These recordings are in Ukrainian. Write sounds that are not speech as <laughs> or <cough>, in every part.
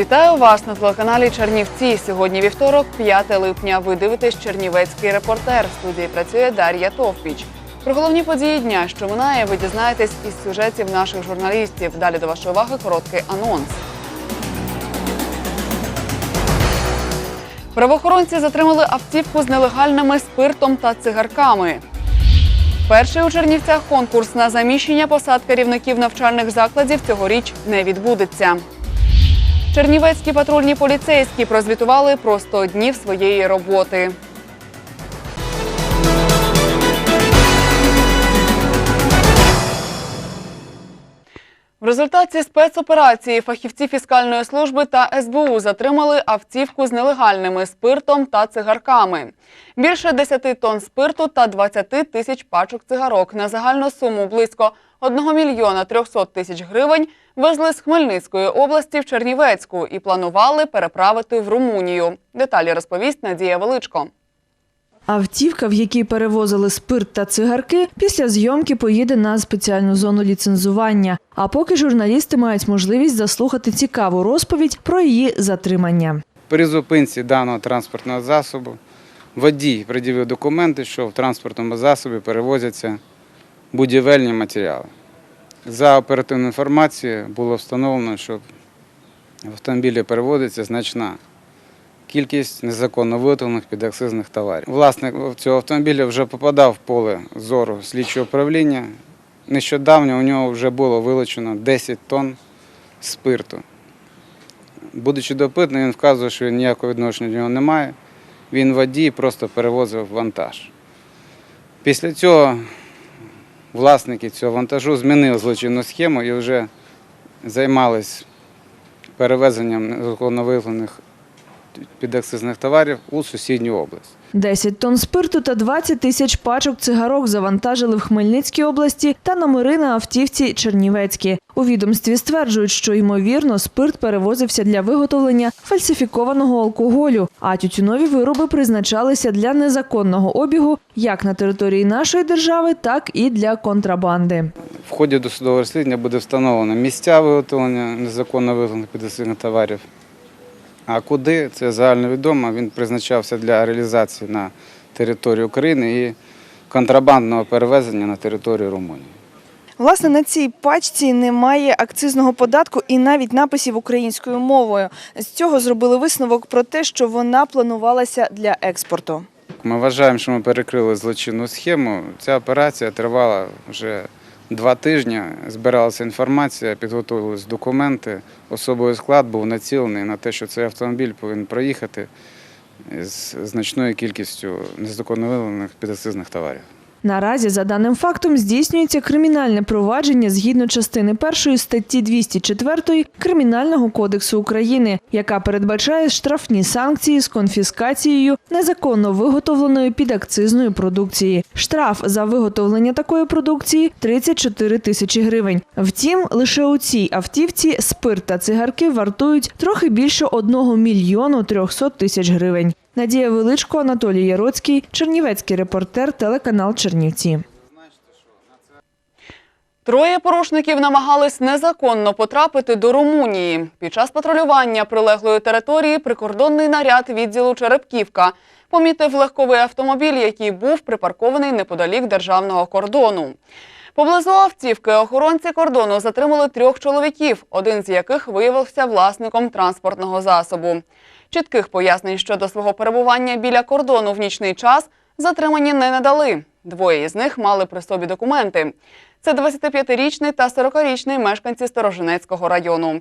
Вітаю вас на телеканалі Чернівці. Сьогодні вівторок, 5 липня. Ви дивитесь Чернівецький репортер. В студії працює Дар'я Товпіч. Про головні події дня, що минає, ви дізнаєтесь із сюжетів наших журналістів. Далі до вашої уваги короткий анонс. Правоохоронці затримали автівку з нелегальними спиртом та цигарками. Перший у Чернівцях конкурс на заміщення посад керівників навчальних закладів цьогоріч не відбудеться. Чернівецькі патрульні поліцейські прозвітували про 100 днів своєї роботи. В результаті спецоперації фахівці фіскальної служби та СБУ затримали автівку з нелегальними спиртом та цигарками. Більше 10 тонн спирту та 20 тисяч пачок цигарок на загальну суму близько 1 мільйона 300 тисяч гривень везли з Хмельницької області в Чернівецьку і планували переправити в Румунію. Деталі розповість Надія Величко. Автівка, в якій перевозили спирт та цигарки, після зйомки поїде на спеціальну зону ліцензування. А поки журналісти мають можливість заслухати цікаву розповідь про її затримання. При зупинці даного транспортного засобу водій пред'явив документи, що в транспортному засобі перевозяться будівельні матеріали. За оперативною інформацією було встановлено, що в автомобілі перевозиться значна кількість незаконно виготовлених підакцизних товарів. Власник цього автомобіля вже попадав в поле зору слідчого управління. Нещодавно у нього вже було вилучено 10 тонн спирту. Будучи допитаний, він вказує, що він ніякого відношення до нього не має. Він водій просто перевозив вантаж. Після цього власники цього вантажу змінили злочинну схему і вже займались перевезенням незаконно виявлених підакцизних товарів у сусідню область. 10 тонн спирту та 20 тисяч пачок цигарок завантажили в Хмельницькій області та номери на автівці Чернівецькі. У відомстві стверджують, що ймовірно спирт перевозився для виготовлення фальсифікованого алкоголю, а тютюнові вироби призначалися для незаконного обігу як на території нашої держави, так і для контрабанди. В ході досудового розслідування буде встановлено місця виготовлення незаконно виготовлених підакцизних товарів. А куди це загальновідомо. Він призначався для реалізації на території України і контрабандного перевезення на територію Румунії. Власне, на цій пачці немає акцизного податку і навіть написів українською мовою. З цього зробили висновок про те, що вона планувалася для експорту. Ми вважаємо, що ми перекрили злочинну схему. Ця операція тривала вже два тижні. Збиралася інформація, підготовились документи. Особовий склад був націлений на те, що цей автомобіль повинен проїхати з значною кількістю незаконно виявлених підакцизних товарів. Наразі за даним фактом здійснюється кримінальне провадження згідно частини першої статті 204 Кримінального кодексу України, яка передбачає штрафні санкції з конфіскацією незаконно виготовленої підакцизної продукції. Штраф за виготовлення такої продукції 34 тисячі гривень. Втім, лише у цій автівці спирт та цигарки вартують трохи більше 1 мільйону 300 тисяч гривень. Надія Величко, Анатолій Яроцький, Чернівецький репортер, телеканал Чернівці. Троє порушників намагались незаконно потрапити до Румунії. Під час патрулювання прилеглої території прикордонний наряд відділу Черепківка помітив легковий автомобіль, який був припаркований неподалік державного кордону. Поблизу автівки охоронці кордону затримали трьох чоловіків, один з яких виявився власником транспортного засобу. Чітких пояснень щодо свого перебування біля кордону в нічний час затримані не надали. Двоє із них мали при собі документи. Це 25-річний та 40-річний мешканці Сторожинецького району,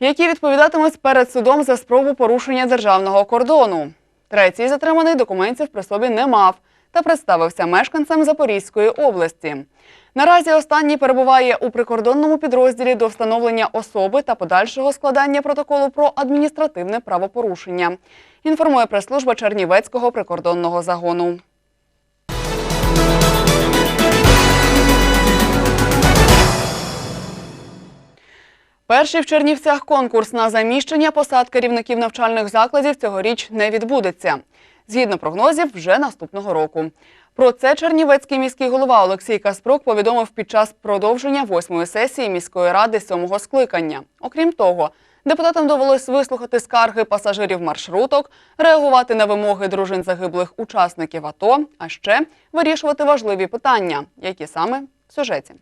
які відповідатимуть перед судом за спробу порушення державного кордону. Третій затриманий документів при собі не мав. Та представився мешканцем Запорізької області. Наразі останній перебуває у прикордонному підрозділі до встановлення особи та подальшого складання протоколу про адміністративне правопорушення. Інформує прес-служба Чернівецького прикордонного загону. Перший в Чернівцях конкурс на заміщення посад керівників навчальних закладів цьогоріч не відбудеться. Згідно прогнозів, вже наступного року. Про це Чернівецький міський голова Олексій Каспрук повідомив під час продовження восьмої сесії міської ради сьомого скликання. Окрім того, депутатам довелось вислухати скарги пасажирів маршруток, реагувати на вимоги дружин загиблих учасників АТО, а ще вирішувати важливі питання, які саме в сюжеті.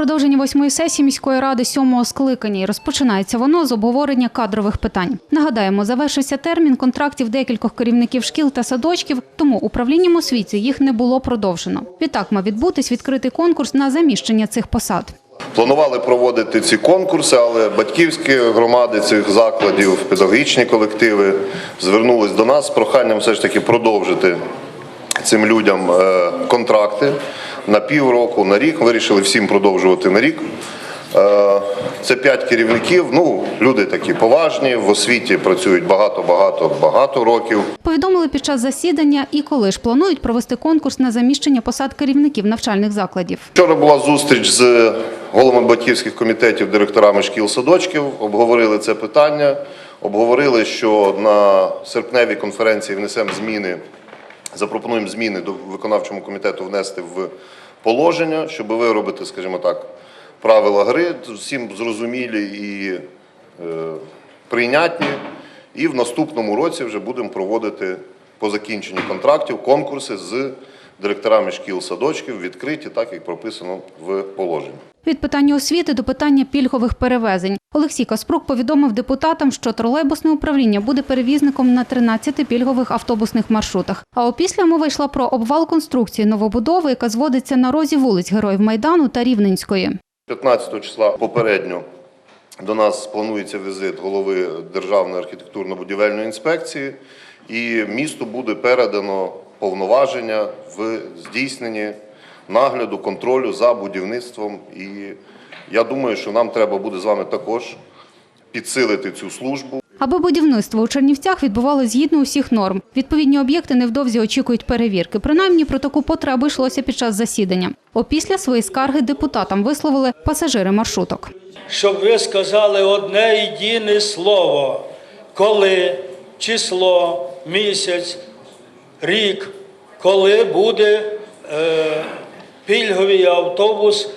Продовження восьмої сесії міської ради сьомого скликання і розпочинається воно з обговорення кадрових питань. Нагадаємо, завершився термін контрактів декількох керівників шкіл та садочків, тому управлінням освіти їх не було продовжено. Відтак мав відбутись відкритий конкурс на заміщення цих посад. Планували проводити ці конкурси, але батьківські громади цих закладів, педагогічні колективи звернулись до нас з проханням все ж таки продовжити цим людям е, контракти на півроку, на рік. Вирішили всім продовжувати на рік. Е, Це п'ять керівників. Ну, люди такі поважні, в освіті працюють багато, багато, багато років. Повідомили під час засідання і коли ж планують провести конкурс на заміщення посад керівників навчальних закладів. Вчора була зустріч з головами батьківських комітетів, директорами шкіл садочків. Обговорили це питання. Обговорили, що на серпневій конференції внесемо зміни, запропонуємо зміни до виконавчому комітету внести в положення, щоб виробити, скажімо так, правила гри, всім зрозумілі і е, прийнятні. І в наступному році вже будемо проводити по закінченні контрактів конкурси з директорами шкіл садочків відкриті, так як прописано в положенні. Від питання освіти до питання пільгових перевезень. Олексій Каспрук повідомив депутатам, що тролейбусне управління буде перевізником на 13 пільгових автобусних маршрутах. А опісля мова йшла про обвал конструкції новобудови, яка зводиться на розі вулиць Героїв Майдану та Рівненської. 15 числа попередньо до нас планується візит голови Державної архітектурно-будівельної інспекції, і місту буде передано повноваження в здійсненні нагляду, контролю за будівництвом. І я думаю, що нам треба буде з вами також підсилити цю службу. Аби будівництво у Чернівцях відбувалося згідно усіх норм. Відповідні об'єкти невдовзі очікують перевірки. Принаймні про таку потребу йшлося під час засідання. Опісля свої скарги депутатам висловили пасажири маршруток. щоб ви сказали одне єдине слово, коли, число, місяць, рік, коли буде е, пільговий автобус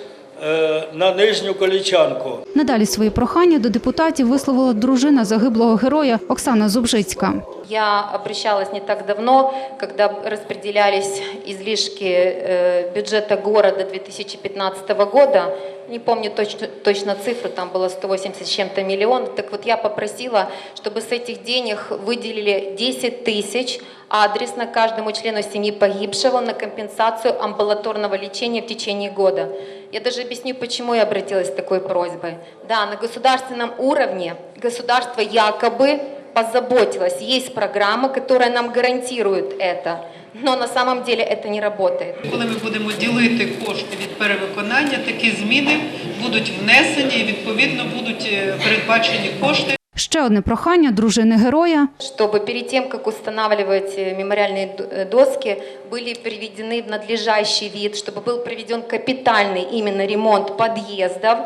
на Нижню Колічанку. Надалі свої прохання до депутатів висловила дружина загиблого героя Оксана Зубжицька. Я обращалась не так давно, когда распределялись излишки э, бюджета города 2015 года. Не помню точно, точно цифру, там было 180 с чем-то миллионов. Так вот я попросила, чтобы с этих денег выделили 10 тысяч адресно каждому члену семьи погибшего на компенсацию амбулаторного лечения в течение года. Я даже объясню, почему я обратилась с такой просьбой. Да, на государственном уровне государство якобы позаботилась. Есть программа, которая нам гарантирует это. Но на самом деле это не работает. Коли ми будемо ділити кошти від перевиконання, такі зміни будуть внесені і відповідно будуть е, передбачені кошти. Ще одне прохання дружини героя Чтобы перед тем, как устанавливать э, мемориальные д- э, доски, были приведены в надлежащий вид, чтобы был проведен капитальный именно ремонт подъездов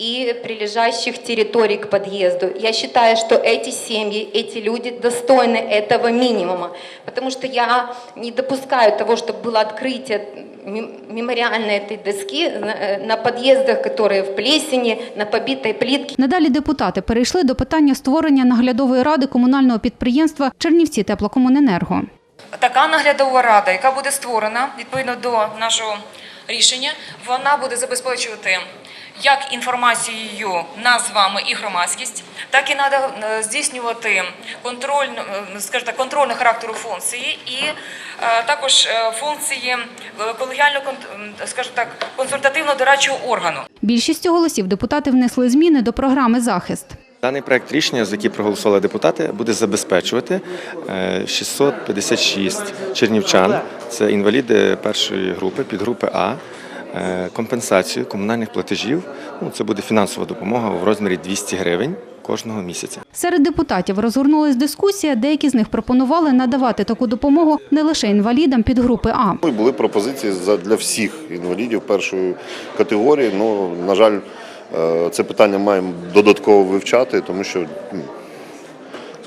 и прилежащих территорий к подъезду. Я считаю, что эти семьи, эти люди достойны этого минимума, потому что я не допускаю того, чтобы было открытие мем- мемориальной этой доски на, э, на подъездах, которые в плесени, на побитой плитке. Надалі депутати перейшли до питання створення наглядової ради комунального підприємства Чернівці теплокомуненерго. Така наглядова рада, яка буде створена відповідно до нашого рішення, вона буде забезпечувати як інформацією нас з вами і громадськість, так і треба здійснювати контроль, е, скажімо так, контрольного характеру функції і е, також е, функції колегіального скажімо так, консультативно-дорадчого органу. Більшістю голосів депутати внесли зміни до програми захист. Даний проект рішення, за який проголосували депутати, буде забезпечувати е, 656 чернівчан, це інваліди першої групи, підгрупи А, компенсацію комунальних платежів. Ну, це буде фінансова допомога в розмірі 200 гривень кожного місяця. Серед депутатів розгорнулась дискусія. Деякі з них пропонували надавати таку допомогу не лише інвалідам підгрупи А. Ну, Були пропозиції за- для всіх інвалідів першої категорії. Ну, на жаль, е, це питання маємо додатково вивчати, тому що, ну,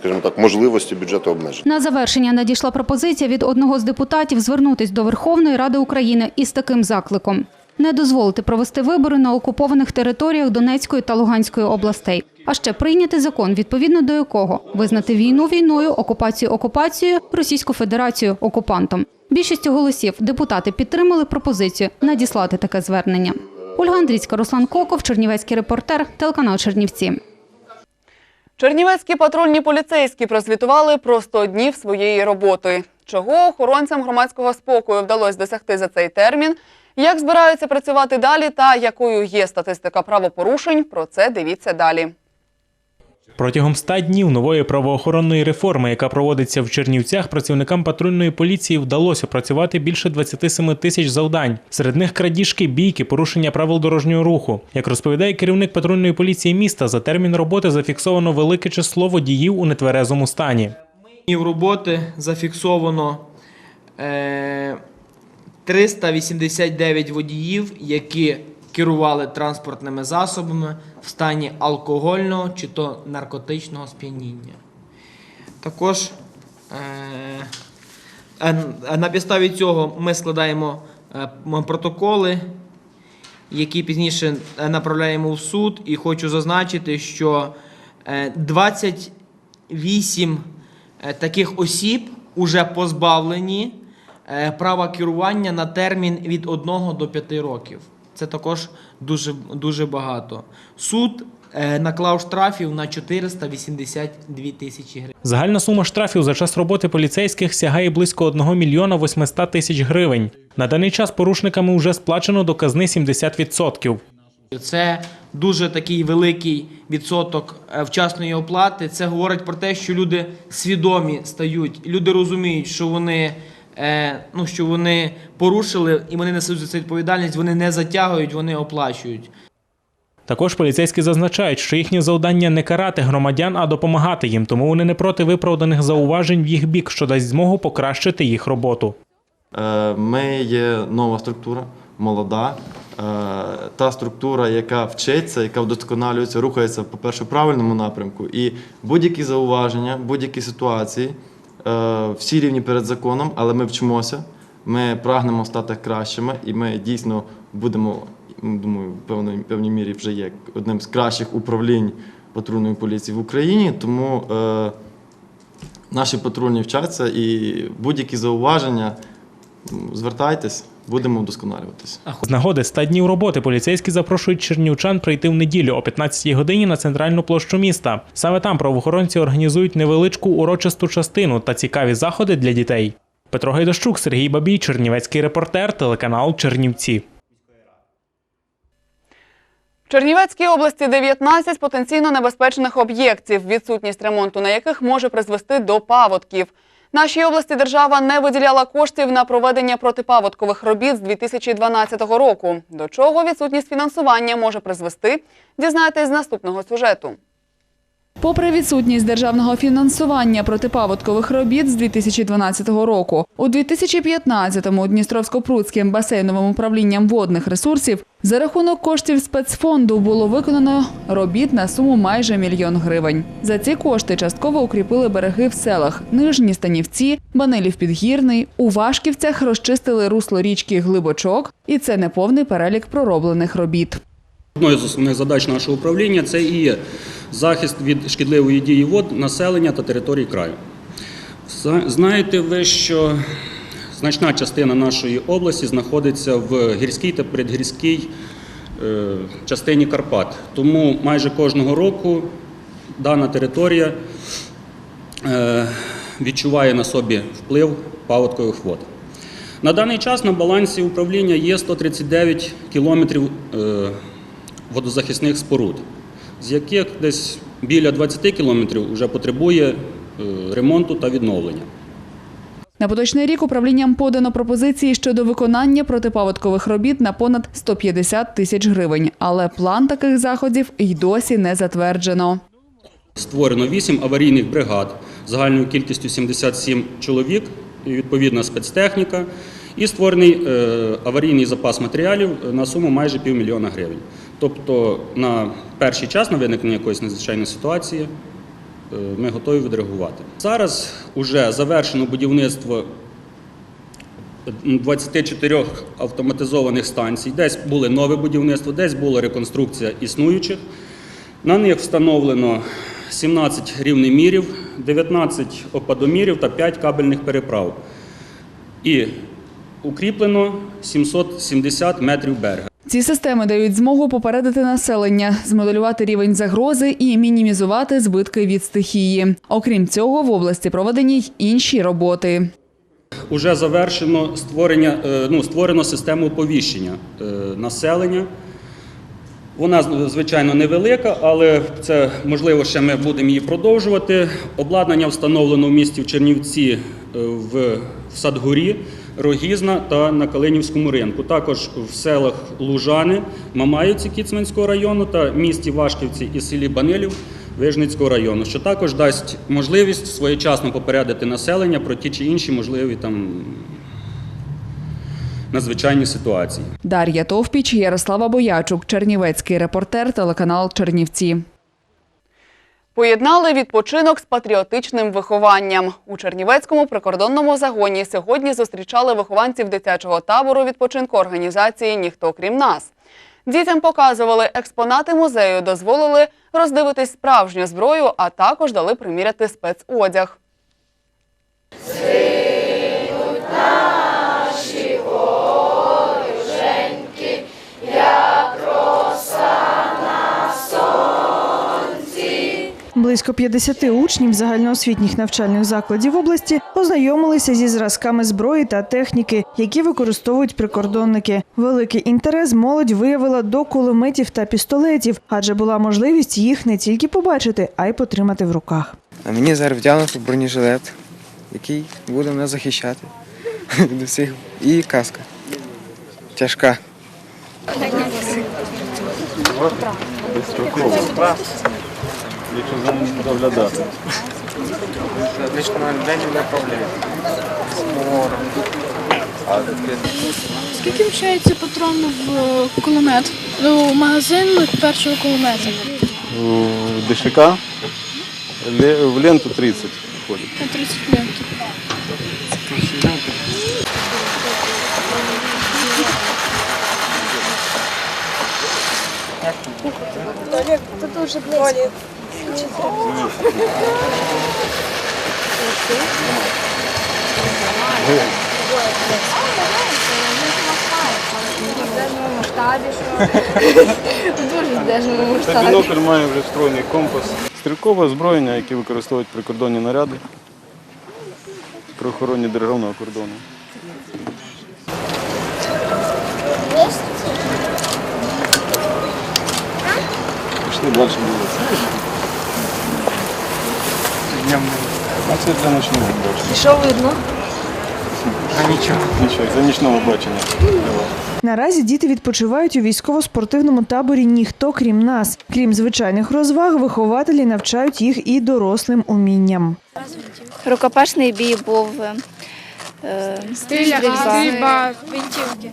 скажімо так, можливості бюджету обмежені. На завершення надійшла пропозиція від одного з депутатів звернутись до Верховної Ради України із таким закликом. Не дозволити провести вибори на окупованих територіях Донецької та Луганської областей, а ще прийняти закон, відповідно до якого визнати війну війною, окупацію окупацією, Російську Федерацію окупантом. Більшістю голосів депутати підтримали пропозицію надіслати таке звернення. Ольга Андрійська, Руслан Коков, Чернівецький репортер, телеканал Чернівці. Чернівецькі патрульні поліцейські прозвітували про 100 днів своєї роботи. Чого охоронцям громадського спокою вдалося досягти за цей термін, як збираються працювати далі та якою є статистика правопорушень, про це дивіться далі. Протягом 100 днів нової правоохоронної реформи, яка проводиться в Чернівцях, працівникам патрульної поліції вдалося опрацювати більше 27 тисяч завдань. Серед них крадіжки, бійки, порушення правил дорожнього руху. Як розповідає керівник патрульної поліції міста, за термін роботи зафіксовано велике число водіїв у нетверезому стані. днів роботи зафіксовано е, 389 водіїв, які керували транспортними засобами в стані алкогольного чи то наркотичного сп'яніння. Також е, е, на підставі цього ми складаємо е, протоколи, які пізніше е, направляємо в суд. І хочу зазначити, що е, 28 е, таких осіб уже позбавлені права керування на термін від 1 до 5 років. Це також дуже, дуже багато. Суд е, наклав штрафів на 482 тисячі гривень. Загальна сума штрафів за час роботи поліцейських сягає близько 1 мільйона 800 тисяч гривень. На даний час порушниками вже сплачено до казни 70%. Це дуже такий великий відсоток е, вчасної оплати. Це говорить про те, що люди свідомі стають, люди розуміють, що вони, ну, що вони порушили і вони несуть за це відповідальність, вони не затягують, вони оплачують. Також поліцейські зазначають, що їхнє завдання не карати громадян, а допомагати їм, тому вони не проти виправданих зауважень в їх бік, що дасть змогу покращити їх роботу. Е, Ми є нова структура, молода. Е, Та структура, яка вчиться, яка вдосконалюється, рухається, по-перше, в правильному напрямку. І будь-які зауваження, будь-які ситуації, е, всі рівні перед законом, але ми вчимося, ми прагнемо стати кращими, і ми дійсно будемо, думаю, в певній, певній мірі вже є одним з кращих управлінь патрульної поліції в Україні. Тому е, наші патрульні вчаться і будь-які зауваження. Звертайтесь, будемо вдосконалюватися. З нагоди 100 днів роботи поліцейські запрошують чернівчан прийти в неділю о 15-й годині на центральну площу міста. Саме там правоохоронці організують невеличку урочисту частину та цікаві заходи для дітей. Петро Гайдащук, Сергій Бабій, Чернівецький репортер, телеканал Чернівці. В Чернівецькій області 19 потенційно небезпечних об'єктів, відсутність ремонту на яких може призвести до паводків. Нашій області держава не виділяла коштів на проведення протипаводкових робіт з 2012 року. До чого відсутність фінансування може призвести, дізнаєтесь з наступного сюжету. Попри відсутність державного фінансування протипаводкових робіт з 2012 року, у 2015-му Дністровсько-Прудським басейновим управлінням водних ресурсів за рахунок коштів спецфонду було виконано робіт на суму майже мільйон гривень. За ці кошти частково укріпили береги в селах Нижні Станівці, Банилів Підгірний. У Вашківцях розчистили русло річки Глибочок, і це не повний перелік пророблених робіт. Одною з основних задач нашого управління це і є захист від шкідливої дії вод, населення та територій краю. Знаєте ви, що значна частина нашої області знаходиться в гірській та передгірській е, частині Карпат. Тому майже кожного року дана територія е, відчуває на собі вплив паводкових вод. На даний час на балансі управління є 139 кілометрів е, водозахисних споруд, з яких десь Біля 20 кілометрів вже потребує е, ремонту та відновлення. На поточний рік управлінням подано пропозиції щодо виконання протипаводкових робіт на понад 150 тисяч гривень. Але план таких заходів й досі не затверджено. Створено 8 аварійних бригад загальною кількістю 77 чоловік, відповідна спецтехніка, і створений е, аварійний запас матеріалів на суму майже півмільйона гривень. Тобто на перший час на виникнення якоїсь надзвичайної ситуації е, ми готові відреагувати. Зараз вже завершено будівництво 24 автоматизованих станцій. Десь були нове будівництво, десь була реконструкція існуючих. На них встановлено 17 рівнемірів, 19 опадомірів та 5 кабельних переправ. І укріплено 770 метрів берега. Ці системи дають змогу попередити населення, змоделювати рівень загрози і мінімізувати збитки від стихії. Окрім цього, в області проведені й інші роботи. Уже завершено створення, е, ну, створено систему оповіщення е, населення. Вона, звичайно, невелика, але це можливо ще ми будемо її продовжувати. Обладнання встановлено в місті в Чернівці е, в в Садгорі, Рогізна та на Калинівському ринку. Також в селах Лужани, Мамаївці Кіцманського району та місті Вашківці і селі Банилів Вижницького району, що також дасть можливість своєчасно попередити населення про ті чи інші можливі там надзвичайні ситуації. Дар'я Товпіч, Ярослава Боячук, Чернівецький репортер, телеканал Чернівці. Поєднали відпочинок з патріотичним вихованням. У Чернівецькому прикордонному загоні сьогодні зустрічали вихованців дитячого табору відпочинку організації Ніхто крім нас. Дітям показували експонати музею, дозволили роздивитись справжню зброю, а також дали приміряти спецодяг. Близько 50 учнів загальноосвітніх навчальних закладів області познайомилися зі зразками зброї та техніки, які використовують прикордонники. Великий інтерес молодь виявила до кулеметів та пістолетів, адже була можливість їх не тільки побачити, а й потримати в руках. А мені зараз вдягнуто бронежилет, який буде мене захищати <laughs> від усіх. І каска. Тяжка. Якщо за ним доглядати. Лично день не проблем. Скільки вчається патронів в кулемет? Ну, магазин першого кулемета. У ДШК в ленту 30 входить. На 30 лент. Це дуже близько. Дуже здержаному Це бінокль має вже встроєний компас. Стрілкове озброєння, яке використовують прикордонні наряди при охороні державного кордону. Пішли далі дивитися. А це для ночного бачення. Що видно? А нічого. Нічого, для нічного бачення. Наразі діти відпочивають у військово-спортивному таборі ніхто крім нас. Крім звичайних розваг, вихователі навчають їх і дорослим умінням. Рукопашний бій був. Е, Стрільба, гвинтівки.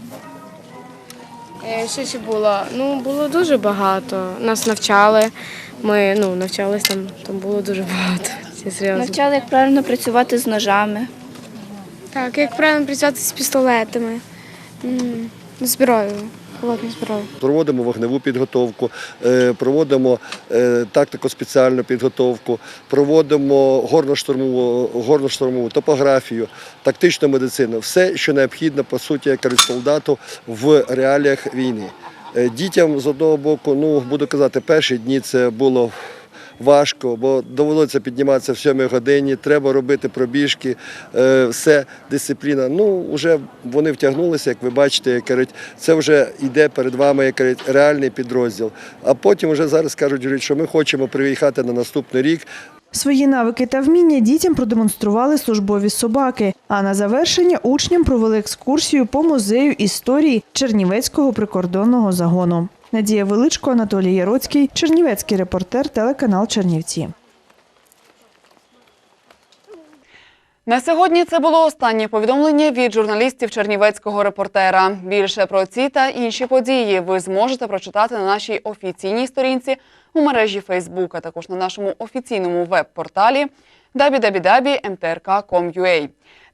Що ще було? Ну, було дуже багато. Нас навчали. Ми ну, навчались там, там було дуже багато. Навчали, як правильно працювати з ножами. Так, як правильно працювати з пістолетами, м, зброєю, холодною зброєю. Проводимо вогневу підготовку, е, проводимо е, тактико-спеціальну підготовку, проводимо горно-штурмову, горно-штурмову топографію, тактичну медицину. Все, що необхідно, по суті, як кажуть, солдату в реаліях війни. Е, Дітям з одного боку, ну буду казати, перші дні це було важко, бо довелося підніматися в 7 годині, треба робити пробіжки, е, все, дисципліна. Ну, вже вони втягнулися, як ви бачите, як кажуть, це вже йде перед вами як кажуть, реальний підрозділ. А потім вже зараз кажуть, що ми хочемо приїхати на наступний рік. Свої навики та вміння дітям продемонстрували службові собаки. А на завершення учням провели екскурсію по музею історії Чернівецького прикордонного загону. Надія Величко, Анатолій Яроцький, Чернівецький репортер, телеканал Чернівці. На сьогодні це було останнє повідомлення від журналістів Чернівецького репортера. Більше про ці та інші події ви зможете прочитати на нашій офіційній сторінці у мережі Facebook, а також на нашому офіційному веб-порталі www.mtrk.com.ua.